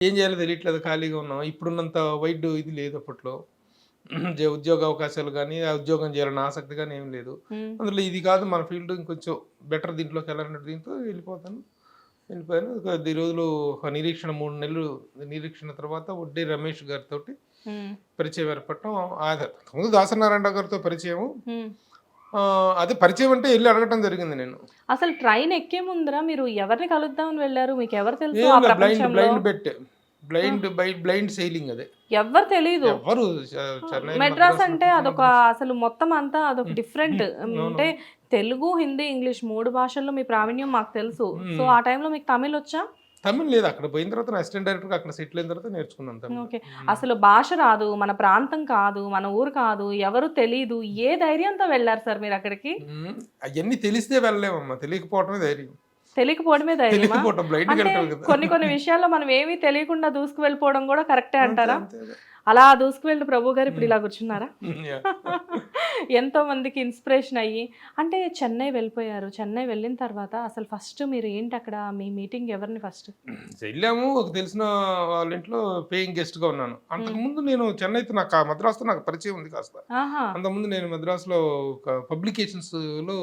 ఏం చేయాలో తెలియట్లేదు ఖాళీగా ఉన్నాం. ఇప్పుడున్నంత వైడ్ ఇది లేదు అప్పట్లో. ఉద్యోగ అవకాశాలు కానీ ఆ ఉద్యోగం చేయాలన్న ఆసక్తి కానీ ఏం లేదు. అందులో ఇది కాదు మన ఫీల్డ్ ఇంకొంచెం బెటర్ దీంట్లోకి వెళ్ళాలన్న దీంతో వెళ్ళిపోతాను. వెళ్ళిపోయాను. కొద్ది రోజులు ఒక నిరీక్షణ మూడు నెలలు నిరీక్షణ తర్వాత వడ్డీ రమేష్ గారితో పరిచయం ఏర్పడటం. దాసనారాయణ గారితో పరిచయం అదే పరిచయం అంటే వెళ్ళి అడగటం జరిగింది నేను. అసలు ట్రైన్ ఎక్కే ముందర మీరు ఎవరిని కలుద్దామని వెళ్ళారు? మీకు ఎవరు తెలుసు blind blind bet blind blind sailing అదే. ఎవరు తెలియదు ఎవరు మెడ్రాస్ అంటే అదొక అసలు మొత్తం అంతా అదొక డిఫరెంట్ అంటే తెలుగు హిందీ ఇంగ్లీష్ మూడు భాషల్లో మీ ప్రావీణ్యం మాకు తెలుసు. సో ఆ టైంలో మీకు తమిళ్ వచ్చా తమిళ్ లేదు అక్కడ పోయిన తర్వాత అసిస్టెంట్ డైరెక్టర్ అక్కడ సెటిల్ అయిన తర్వాత నేర్చుకున్నాను తమిళ్. ఓకే. అసలు భాష రాదు మన ప్రాంతం కాదు మన ఊరు కాదు ఎవరు తెలీదు ఏ ధైర్యంతో వెళ్ళారు సార్ మీరు అక్కడికి? అవన్నీ తెలిస్తే వెళ్ళలేమమ్మా తెలియకపోవటమే ధైర్యం. తెలియకపోవడమే కదా. కొన్ని కొన్ని విషయాల్లో మనం ఏమీ తెలియకుండా దూసుకు వెళ్ళిపోవడం కూడా కరెక్టే అంటారా. అలా దూసుకు వెళ్ళి ప్రభు గారు ఇప్పుడు ఇలా కూర్చున్నారా? ఉమ్, yeah. ఎంతో మందికి ఇన్స్పిరేషన్ అయ్యి అంటే చెన్నై వెళ్ళిపోయారు. చెన్నై వెళ్ళిన తర్వాత అసలు ఫస్ట్ మీరు ఏంటి అక్కడ మీ మీటింగ్ ఎవరిని ఫస్ట్ వెళ్ళాము. ఒక తెలిసిన వాళ్ళ ఇంట్లో పేయింగ్ గెస్ట్గా ఉన్నాను. అంతకుముందు నేను చెన్నైతో నాకు ఆ మద్రాసుతో నాకు పరిచయం ఉంది కాస్త. అంతకుముందు నేను మద్రాసులో ఒక పబ్లికేషన్స్లో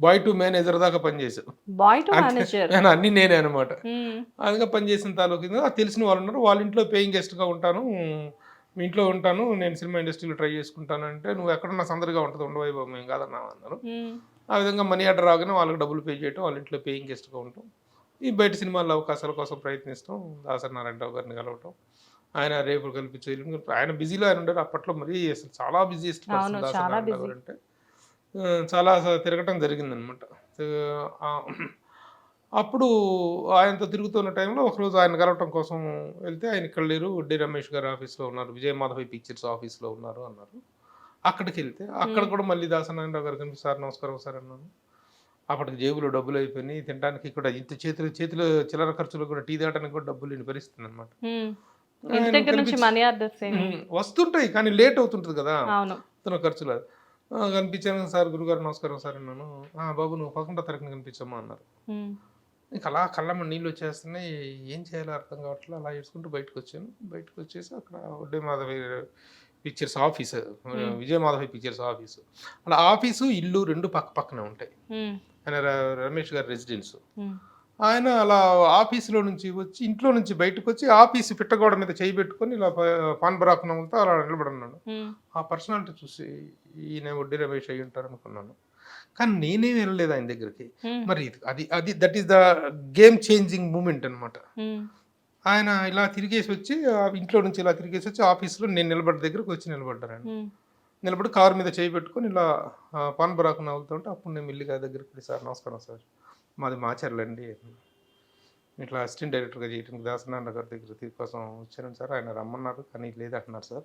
బాయ్ టు మేనేజర్ దాకా పనిచేశాను బాయ్ టు మేనేజర్ నేను అన్ని నేనే అనమాట అందుగా పనిచేసిన తాలూకు తెలిసిన వాళ్ళు ఉన్నారు. వాళ్ళ ఇంట్లో పేయింగ్ గెస్ట్గా ఉంటాను. మీ ఇంట్లో ఉంటాను నేను సినిమా ఇండస్ట్రీలో ట్రై చేసుకుంటాను అంటే నువ్వు ఎక్కడున్నా సందడిగా ఉంటుంది ఉండవై బాబు మేము కాదన్నా అన్నారు. ఆ విధంగా మనీ ఆర్డర్ రాగానే వాళ్ళకి డబ్బులు పే చేయటం వాళ్ళ ఇంట్లో పేయింగ్ గెస్ట్గా ఉంటాం ఈ బయట సినిమాల్లో అవకాశాల కోసం ప్రయత్నిస్తాం దాసరి నారాయణరావు గారిని కలవటం. ఆయన రేపు కల్పించే ఆయన బిజీలో ఆయన ఉండరు అప్పట్లో మరి అసలు చాలా బిజీయెస్ట్ అవును, పర్సన్ దాసరి చాలా నారాయణరావు. గారు అంటే. చాలా తిరగటం జరిగిందనమాట అప్పుడు ఆయనతో తిరుగుతున్న టైంలో ఒకరోజు ఆయన కలవటం కోసం వెళ్తే ఆయన ఇక్కడ లేరు. డి రమేష్ గారు ఆఫీస్లో ఉన్నారు. విజయ మాధవి పిక్చర్స్ ఆఫీస్లో ఉన్నారు అన్నారు. అక్కడికి వెళ్తే అక్కడ కూడా మళ్ళీ దాసనారాయణరావు గారు కనిపి సార్ నమస్కారం సార్ అన్నాను. అప్పటికి జేబులో డబ్బులు అయిపోయినాయి. తినడానికి కూడా ఇంత చేతులు చేతిలో చిల్లర ఖర్చులు కూడా టీ దాటానికి కూడా డబ్బులు లేని పరిస్థితి అనమాట వస్తుంటాయి కానీ లేట్ అవుతుంటుంది కదా. తన ఖర్చులు. కనిపించాను. సార్ గురుగారు నమస్కారం సార్ అన్నాను. "ఆ, బాబు నువ్వు పదకొండో తారీఖున కనిపించమ్మా అన్నారు. ఇంకా అలా కళ్ళమ్మ నీళ్ళు వచ్చేస్తున్నాయి. ఏం చేయాలో అర్థం కావట్లేదు. అలా ఏడ్చుకుంటూ బయటకు వచ్చాను. బయటకు వచ్చేసి అక్కడ ఉడ్డే Madhavi pictures office. Vijaya Madhavi pictures office. అలా ఆఫీసు ఇల్లు రెండు పక్క పక్కనే ఉంటాయి. ఆయన రమేష్ గారి రెసిడెన్స్. ఆయన అలా ఆఫీసులో నుంచి వచ్చి ఇంట్లో నుంచి బయటకు వచ్చి ఆఫీసు పిట్టగోడ మీద చేయి పెట్టుకొని ఇలా పాన్ బరాకునంతో అలా నిలబడున్నాడు ఉమ్, ఆ పర్సనాలిటీ చూసి ఈయన వడ్డీ రమేష్ అయ్యి ఉంటారు అనుకున్నాను కానీ నేనేం వెళ్ళలేదు ఆయన దగ్గరికి. మరి అది అది that is the game changing moment అనమాట ఆయన ఇలా తిరిగేసి వచ్చి ఇంట్లో నుంచి ఇలా తిరిగేసి వచ్చి ఆఫీస్లో నేను నిలబడ్డ దగ్గరకు వచ్చి నిలబడ్డారు ఆయన. నిలబడి కారు మీద చేయి పెట్టుకొని ఇలా పాన్ బరాకు నవ్వుతుంటే అప్పుడు నేను మెల్లిగా దగ్గరికి వెళ్ళి సార్ నమస్కారం సార్. మాది మాచర్లండి. ఇట్లా అసిస్టెంట్ డైరెక్టర్గా చేయడానికి దాసనారాయణ గారి దగ్గర కోసం వచ్చాను సార్. ఆయన రమ్మన్నారు కానీ లేదు అంటున్నారు సార్.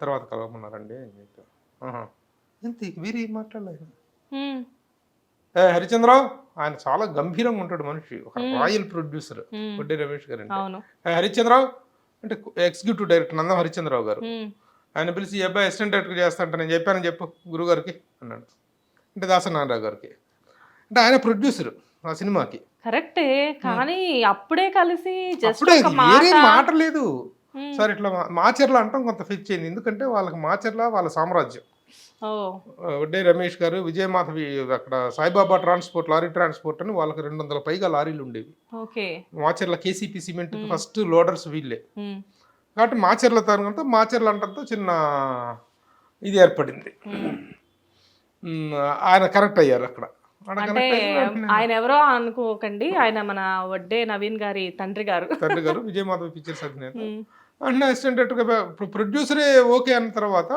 తర్వాత కలవమన్నారండి అని "ఆహా. ఎంత వీరు ఏం మాట్లాడలేదు? హరిచంద్రరావు ఆయన చాలా గంభీరంగా ఉంటాడు మనిషి. ఒక రాయల్ ప్రొడ్యూసర్. వడ్డీ రమేష్ గారు అంటే. అవును. "ఏ, హరిచంద్రరావు అంటే ఎగ్జిక్యూటివ్ డైరెక్టర్ నందం హరిచంద్రరావు గారు. ఆయన పిలిచి ఈ అబ్బాయి అసిస్టెంట్ డైరెక్టర్ చేస్తా అంటే నేను చెప్పానని చెప్పు గురుగారికి అన్నాడు. అంటే దాసనారాయణ గారికి. అంటే ఆయన ప్రొడ్యూసర్ ఆ సినిమాకి. కరెక్టే. కానీ అప్పుడే కలిసి జస్ట్ మాట లేదు సార్ ఇట్లా మాచర్ల అంటాం కొంత ఫిక్స్ అయింది. ఎందుకంటే వాళ్ళకి మాచర్ల వాళ్ళ సామ్రాజ్యం. వడ్డే రమేష్ గారు విజయమాధవి అక్కడ సాయిబాబా ట్రాన్స్పోర్ట్ లారీ ట్రాన్స్పోర్ట్ అని వాళ్ళకి రెండు వందల పైగా లారీలు ఉండేవి. Macherla KCP cement first loaders వీళ్ళే. కాబట్టి మాచర్ల తరంతో మాచర్ల అంటంతో చిన్న ఇది ఏర్పడింది. ఆయన కరెక్ట్ అయ్యారు అక్కడ. అంటే ఆయన ఎవరో అనుకోకండి ఆయన మన వడ్డే నవీన్ గారి తండ్రి గారు. తండ్రి గారు విజయమాధవి పిక్చర్స్ అధినేత ఉమ్, అంటే అసిస్టెంట్ డైరెక్టర్గా ప్రొడ్యూసరే ఓకే అన్న తర్వాత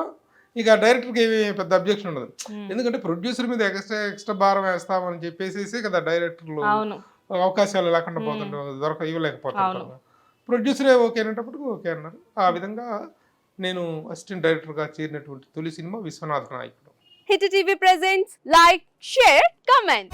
ఇక డైరెక్టర్కి ఏమి పెద్ద అబ్జెక్షన్ ఉండదు. ఎందుకంటే ప్రొడ్యూసర్ మీద ఎక్స్ట్రా ఎక్స్ట్రా భారం వేస్తామని చెప్పేసి కదా డైరెక్టర్లు అవకాశాలు లేకుండా పోతుంటారు దొరక ఇవ్వలేకపోతుంటారు ప్రొడ్యూసరే ఓకే అనేటప్పటికి ఓకే అన్నారు. ఆ విధంగా నేను అసిస్టెంట్ డైరెక్టర్గా చేరినటువంటి తొలి cinema Vishwanatha Nayakudu. Hit TV presents like share comment.